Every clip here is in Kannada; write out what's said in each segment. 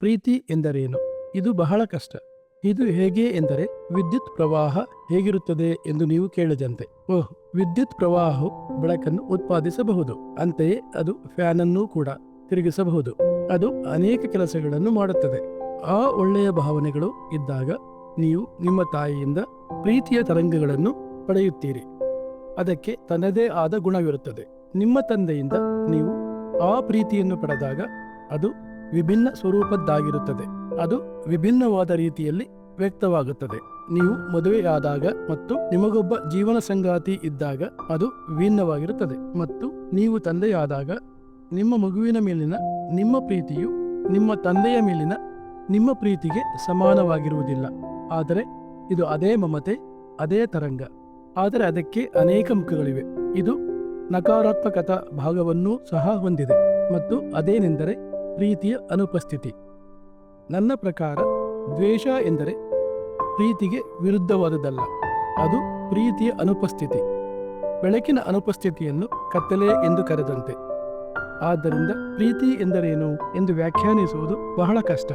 ಪ್ರೀತಿ ಎಂದರೇನು? ಇದು ಬಹಳ ಕಷ್ಟ. ಇದು ಹೇಗೆ ಎಂದರೆ, ವಿದ್ಯುತ್ ಪ್ರವಾಹ ಹೇಗಿರುತ್ತದೆ ಎಂದು ನೀವು ಕೇಳಿದಂತೆ. ಓಹ್, ವಿದ್ಯುತ್ ಪ್ರವಾಹವು ಬೆಳಕನ್ನು ಉತ್ಪಾದಿಸಬಹುದು. ಅಂತೆಯೇ ಅದು ಫ್ಯಾನ್ ಅನ್ನು ಕೂಡ ತಿರುಗಿಸಬಹುದು. ಅದು ಅನೇಕ ಕೆಲಸಗಳನ್ನು ಮಾಡುತ್ತದೆ. ಆ ಒಳ್ಳೆಯ ಭಾವನೆಗಳು ಇದ್ದಾಗ ನೀವು ನಿಮ್ಮ ತಾಯಿಯಿಂದ ಪ್ರೀತಿಯ ತರಂಗಗಳನ್ನು ಪಡೆಯುತ್ತೀರಿ. ಅದಕ್ಕೆ ತನ್ನದೇ ಆದ ಗುಣವಿರುತ್ತದೆ. ನಿಮ್ಮ ತಂದೆಯಿಂದ ನೀವು ಆ ಪ್ರೀತಿಯನ್ನು ಪಡೆದಾಗ ಅದು ವಿಭಿನ್ನ ಸ್ವರೂಪದ್ದಾಗಿರುತ್ತದೆ. ಅದು ವಿಭಿನ್ನವಾದ ರೀತಿಯಲ್ಲಿ ವ್ಯಕ್ತವಾಗುತ್ತದೆ. ನೀವು ಮದುವೆಯಾದಾಗ ಮತ್ತು ನಿಮಗೊಬ್ಬ ಜೀವನ ಸಂಗಾತಿ ಇದ್ದಾಗ ಅದು ವಿಭಿನ್ನವಾಗಿರುತ್ತದೆ. ಮತ್ತು ನೀವು ತಂದೆಯಾದಾಗ ನಿಮ್ಮ ಮಗುವಿನ ಮೇಲಿನ ನಿಮ್ಮ ಪ್ರೀತಿಯು ನಿಮ್ಮ ತಂದೆಯ ಮೇಲಿನ ನಿಮ್ಮ ಪ್ರೀತಿಗೆ ಸಮಾನವಾಗಿರುವುದಿಲ್ಲ. ಆದರೆ ಇದು ಅದೇ ಮಮತೆ, ಅದೇ ತರಂಗ. ಆದರೆ ಅದಕ್ಕೆ ಅನೇಕ ಮುಖಗಳಿವೆ. ಇದು ನಕಾರಾತ್ಮಕತಾ ಭಾಗವನ್ನೂ ಸಹ ಹೊಂದಿದೆ. ಮತ್ತು ಅದೇನೆಂದರೆ ಪ್ರೀತಿಯ ಅನುಪಸ್ಥಿತಿ. ನನ್ನ ಪ್ರಕಾರ ದ್ವೇಷ ಎಂದರೆ ಪ್ರೀತಿಗೆ ವಿರುದ್ಧವಾದುದಲ್ಲ, ಅದು ಪ್ರೀತಿಯ ಅನುಪಸ್ಥಿತಿ. ಬೆಳಕಿನ ಅನುಪಸ್ಥಿತಿಯನ್ನು ಕತ್ತಲೆ ಎಂದು ಕರೆದಂತೆ. ಆದ್ದರಿಂದ ಪ್ರೀತಿ ಎಂದರೇನು ಎಂದು ವ್ಯಾಖ್ಯಾನಿಸುವುದು ಬಹಳ ಕಷ್ಟ.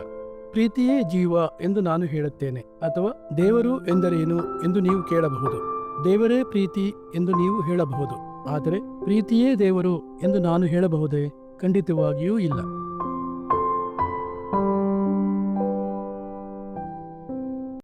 ಪ್ರೀತಿಯೇ ಜೀವ ಎಂದು ನಾನು ಹೇಳುತ್ತೇನೆ, ಅಥವಾ ದೇವರು ಎಂದರೇನು ಎಂದು ನೀವು ಕೇಳಬಹುದು. ದೇವರೇ ಪ್ರೀತಿ ಎಂದು ನೀವು ಹೇಳಬಹುದು, ಆದರೆ ಪ್ರೀತಿಯೇ ದೇವರು ಎಂದು ನಾನು ಹೇಳಬಹುದೇ? ಖಂಡಿತವಾಗಿಯೂ ಇಲ್ಲ.